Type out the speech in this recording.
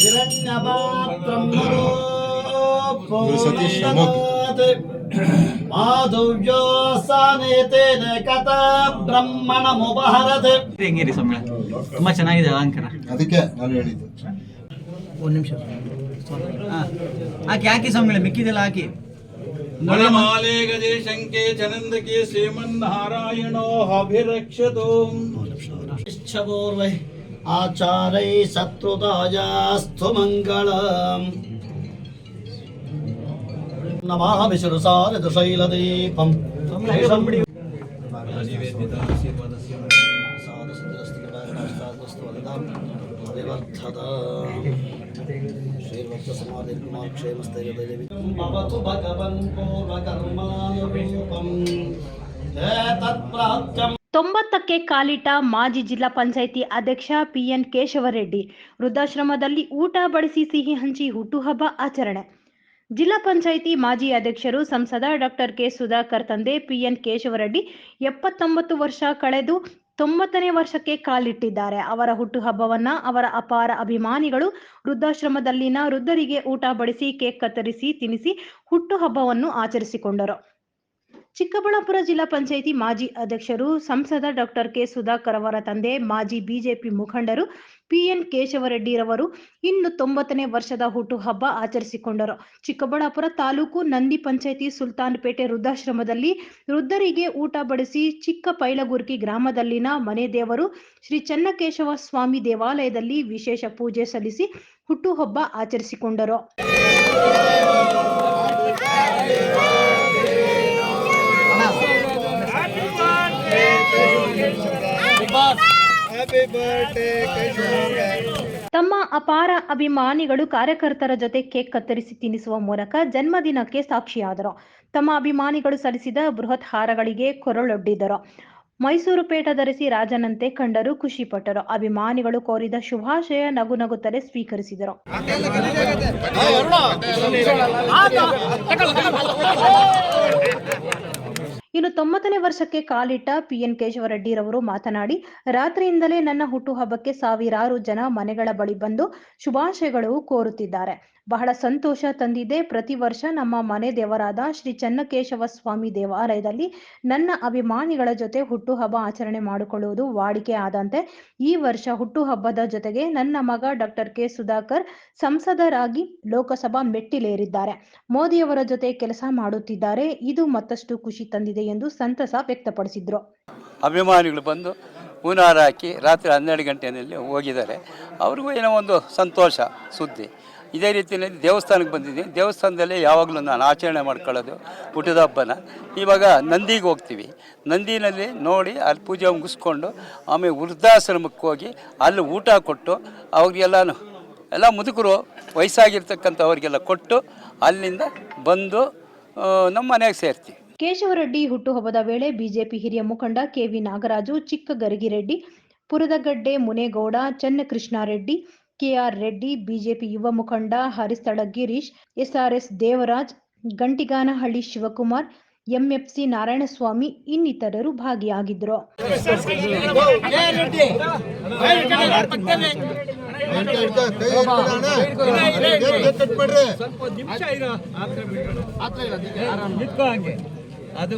ಹಿರಣ್ಯಪಾತ್ರಂ ಮನೋ ಸತೀಶ್ ಪೂರ್ಣದನಾತ್ ಮಾಧವ್ಯೋಸಾನೇತೇನ ಕಥ ಬ್ರಹ್ಮಣಮುಪಹರತ್ ಹೆಂಗಿರಿ ಸಮ್ಮೇಳನ ತುಂಬಾ ಚೆನ್ನಾಗಿದೆ ಅಲಂಕಾರ ಅದಕ್ಕೆ ನಾನು ಹೇಳಿದ್ದು ಒಂದು ನಿಮಿಷ ಹಾಕಿ ಹಾಕಿ ಸಮ್ಮೇಳನ ಮಿಕ್ಕಿದೆಲ್ಲ ಹಾಕಿ ನಳಮಾಲೆ ಗಜೆ ಶಂಕೆ ಚನಂದಕೆ ಶ್ರೀಮನ್ನಾರಾಯಣೋ ಅಭಿರಕ್ಷತು ಇಚ್ಛಪೂರ್ವೈ आचारै शत्रुतायास्तु मङ्गलम् नमः विशुरसारदशैलदीपम् भवतु भगवन् पूर्वकर्मानुरूपम् तत्प्राप्त्यम् ತೊಂಬತ್ತಕ್ಕೆ ಕಾಲಿಟ ಮಾಜಿ ಜಿಲ್ಲಾ ಪಂಚಾಯಿತಿ ಅಧ್ಯಕ್ಷ ಪಿಎನ್ ಕೇಶವರೆಡ್ಡಿ ವೃದ್ಧಾಶ್ರಮದಲ್ಲಿ ಊಟ ಬಡಿಸಿ ಸಿಹಿ ಹಂಚಿ ಹುಟ್ಟುಹಬ್ಬ ಆಚರಣೆ. ಜಿಲ್ಲಾ ಪಂಚಾಯಿತಿ ಮಾಜಿ ಅಧ್ಯಕ್ಷರು ಸಂಸದ ಡಾಕ್ಟರ್ ಕೆ ಸುಧಾಕರ್ ತಂದೆ ಪಿಎನ್ ಕೇಶವರೆಡ್ಡಿ ಎಪ್ಪತ್ತೊಂಬತ್ತು ವರ್ಷ ಕಳೆದು ತೊಂಬತ್ತನೇ ವರ್ಷಕ್ಕೆ ಕಾಲಿಟ್ಟಿದ್ದಾರೆ. ಅವರ ಹುಟ್ಟುಹಬ್ಬವನ್ನ ಅವರ ಅಪಾರ ಅಭಿಮಾನಿಗಳು ವೃದ್ಧಾಶ್ರಮದಲ್ಲಿನ ವೃದ್ಧರಿಗೆ ಊಟ ಬಡಿಸಿ ಕೇಕ್ ಕತ್ತರಿಸಿ ತಿನ್ನಿಸಿ ಹುಟ್ಟುಹಬ್ಬವನ್ನು ಆಚರಿಸಿಕೊಂಡರು. ಚಿಕ್ಕಬಳ್ಳಾಪುರ ಜಿಲ್ಲಾ ಪಂಚಾಯಿತಿ ಮಾಜಿ ಅಧ್ಯಕ್ಷರು, ಸಂಸದ ಡಾಕ್ಟರ್ ಕೆ ಸುಧಾಕರ್ ಅವರ ತಂದೆ, ಮಾಜಿ ಬಿಜೆಪಿ ಮುಖಂಡರು ಪಿಎನ್ ಕೇಶವರೆಡ್ಡಿರವರು ಇನ್ನು ತೊಂಬತ್ತನೇ ವರ್ಷದ ಹುಟ್ಟುಹಬ್ಬ ಆಚರಿಸಿಕೊಂಡರು. ಚಿಕ್ಕಬಳ್ಳಾಪುರ ತಾಲೂಕು ನಂದಿ ಪಂಚಾಯಿತಿ ಸುಲ್ತಾನ್ಪೇಟೆ ವೃದ್ಧಾಶ್ರಮದಲ್ಲಿ ವೃದ್ಧರಿಗೆ ಊಟ ಬಡಿಸಿ ಚಿಕ್ಕ ಪೈಲಗುರ್ಕಿ ಗ್ರಾಮದಲ್ಲಿನ ಮನೆ ದೇವರು ಶ್ರೀ ಚನ್ನಕೇಶವ ಸ್ವಾಮಿ ದೇವಾಲಯದಲ್ಲಿ ವಿಶೇಷ ಪೂಜೆ ಸಲ್ಲಿಸಿ ಹುಟ್ಟುಹಬ್ಬ ಆಚರಿಸಿಕೊಂಡರು. ತಮ್ಮ ಅಪಾರ ಅಭಿಮಾನಿಗಳು ಕಾರ್ಯಕರ್ತರ ಜೊತೆ ಕೇಕ್ ಕತ್ತರಿಸಿ ತಿನ್ನಿಸುವ ಮೂಲಕ ಜನ್ಮದಿನಕ್ಕೆ ಸಾಕ್ಷಿಯಾದರು. ತಮ್ಮ ಅಭಿಮಾನಿಗಳು ಸಲ್ಲಿಸಿದ ಬೃಹತ್ ಹಾರಗಳಿಗೆ ಕೊರಳೊಡ್ಡಿದರು. ಮೈಸೂರು ಪೇಟ ಧರಿಸಿ ರಾಜನಂತೆ ಕಂಡರು ಖುಷಿಪಟ್ಟರು. ಅಭಿಮಾನಿಗಳು ಕೋರಿದ ಶುಭಾಶಯ ನಗು ನಗುತ್ತಲೇ ಸ್ವೀಕರಿಸಿದರು. ಇನ್ನು ತೊಂಬತ್ತನೇ ವರ್ಷಕ್ಕೆ ಕಾಲಿಟ್ಟ ಪಿಎನ್ ರವರು ಮಾತನಾಡಿ, ರಾತ್ರಿಯಿಂದಲೇ ನನ್ನ ಹುಟ್ಟುಹಬ್ಬಕ್ಕೆ ಸಾವಿರಾರು ಜನ ಮನೆಗಳ ಬಳಿ ಬಂದು ಶುಭಾಶಯಗಳು ಕೋರುತ್ತಿದ್ದಾರೆ. ಬಹಳ ಸಂತೋಷ ತಂದಿದೆ. ಪ್ರತಿ ವರ್ಷ ನಮ್ಮ ಮನೆ ದೇವರಾದ ಶ್ರೀ ಚನ್ನಕೇಶವ ಸ್ವಾಮಿ ದೇವಾಲಯದಲ್ಲಿ ನನ್ನ ಅಭಿಮಾನಿಗಳ ಜೊತೆ ಹುಟ್ಟುಹಬ್ಬ ಆಚರಣೆ ಮಾಡಿಕೊಳ್ಳುವುದು ವಾಡಿಕೆ ಆದಂತೆ ಈ ವರ್ಷ ಹುಟ್ಟುಹಬ್ಬದ ಜೊತೆಗೆ ನನ್ನ ಮಗ ಡಾಕ್ಟರ್ ಕೆ ಸುಧಾಕರ್ ಸಂಸದರಾಗಿ ಲೋಕಸಭಾ ಮೆಟ್ಟಿಲೇರಿದ್ದಾರೆ. ಮೋದಿಯವರ ಜೊತೆ ಕೆಲಸ ಮಾಡುತ್ತಿದ್ದಾರೆ. ಇದು ಮತ್ತಷ್ಟು ಖುಷಿ ತಂದಿದೆ ಎಂದು ಸಂತಸ ವ್ಯಕ್ತಪಡಿಸಿದ್ರು. ಅಭಿಮಾನಿಗಳು ಬಂದು ಹೂನಾರ ಹಾಕಿ ರಾತ್ರಿ ಹನ್ನೆರಡು ಗಂಟೆಯಲ್ಲಿ ಹೋಗಿದ್ದಾರೆ. ಅವ್ರಿಗೂ ಏನೋ ಒಂದು ಸಂತೋಷ ಸುದ್ದಿ. ಇದೇ ರೀತಿಯಲ್ಲಿ ದೇವಸ್ಥಾನಕ್ಕೆ ಬಂದಿದ್ದೀನಿ. ದೇವಸ್ಥಾನದಲ್ಲಿ ಯಾವಾಗಲೂ ನಾನು ಆಚರಣೆ ಮಾಡ್ಕೊಳ್ಳೋದು, ಹುಟ್ಟಿದ ಹಬ್ಬನ. ಇವಾಗ ನಂದಿಗೆ ಹೋಗ್ತೀವಿ. ನಂದಿನಲ್ಲಿ ನೋಡಿ ಅಲ್ಲಿ ಪೂಜೆ ಮುಗಿಸ್ಕೊಂಡು ಆಮೇಲೆ ವೃದ್ಧಾಶ್ರಮಕ್ಕೆ ಹೋಗಿ ಅಲ್ಲಿ ಊಟ ಕೊಟ್ಟು ಅವ್ರಿಗೆಲ್ಲನೂ, ಎಲ್ಲ ಮುದುಕರು ವಯಸ್ಸಾಗಿರ್ತಕ್ಕಂಥವ್ರಿಗೆಲ್ಲ ಕೊಟ್ಟು ಅಲ್ಲಿಂದ ಬಂದು ನಮ್ಮ ಮನೆಗೆ ಸೇರ್ತೀವಿ. ಕೇಶವರೆಡ್ಡಿ ಹುಟ್ಟುಹಬ್ಬದ ವೇಳೆ ಬಿಜೆಪಿ ಹಿರಿಯ ಮುಖಂಡ K V Nagaraju Chikka Garagireddy Puradagadde Munegowda, Channakrishnareddy K R Reddy, BJP ಯುವ ಮುಖಂಡ Haristhala Girish, S R S Devaraj, Gantiganahalli Shivakumar, M F C Narayanaswamy ಇನ್ನಿತರರು ಭಾಗಿಯಾಗಿದ್ದರು. ಅದು